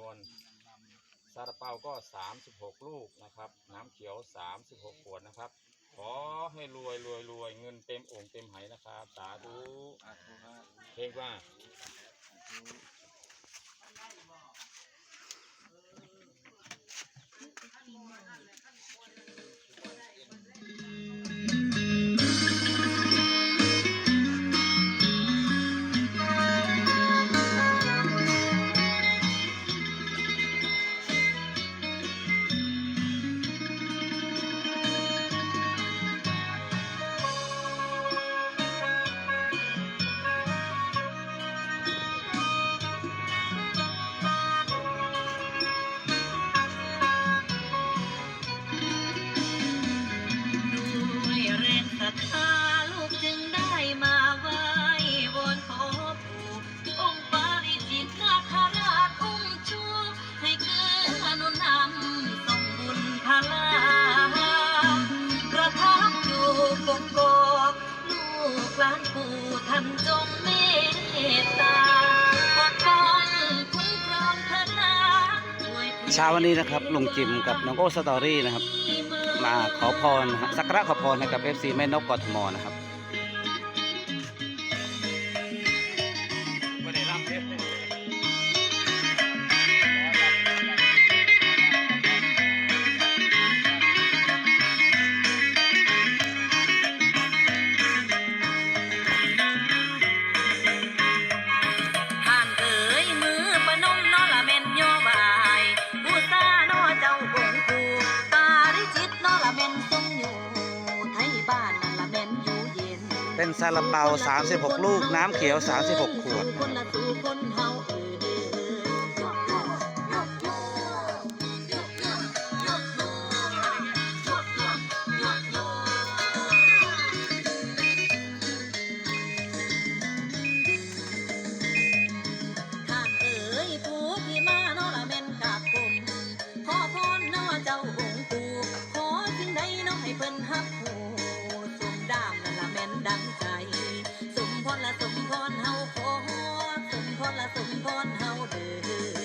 ำนวนซาลาเปาก็ 36 ลูกนะครับ น้ำเขียว 36 ขวดนะครับ ขอให้รวยรวยรวยเงินเต็มโอ่งเต็มไหนะครับ สาธุเพลงว่าานปู่ท่านจงเมตตาปกป้องคุ้มครองพลาด้วยเช้าวันนี้นะครับลุงจิมกับน้องโอสตอรี่นะครับ มาขอพรนะฮะสักการะขอพรให้กับเอฟซีแม่นกกทมนะครับ ไม่ได้รับเลย เป็นซาลาเปา 36 ลูก น้ำเขียว 36 ขวด ละสมพรเฮาเด้อ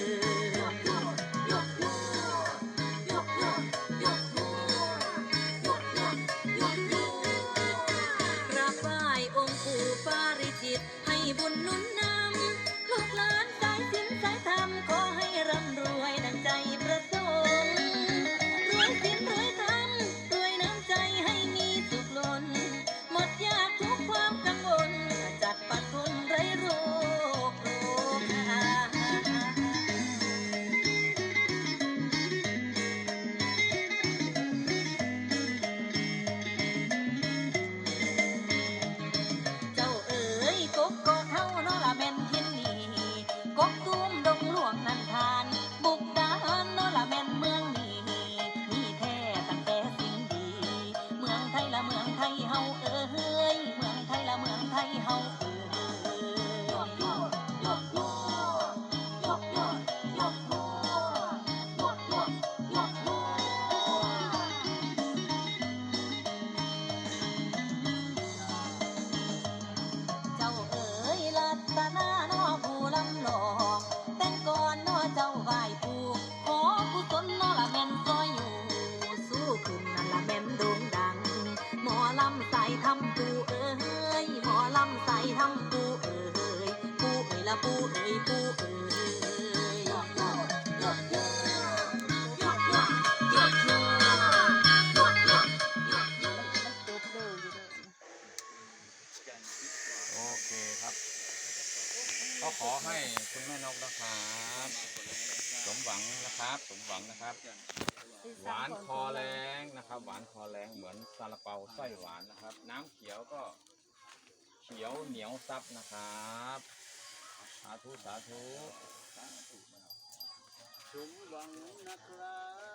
ปูเอ๋ยปูเอ๋ยปูเอ๋ยโอเคครับ ก็ขอให้คุณแม่นกนะครับ สมหวังนะครับ สมหวังนะครับ หวานคอแรงนะครับ หวานคอแรงเหมือนซาลาเปาไส้หวานนะครับ น้ำเขียวก็เขียวเหนียวซับนะครับ สาธุสาธุสมหวังนะครับ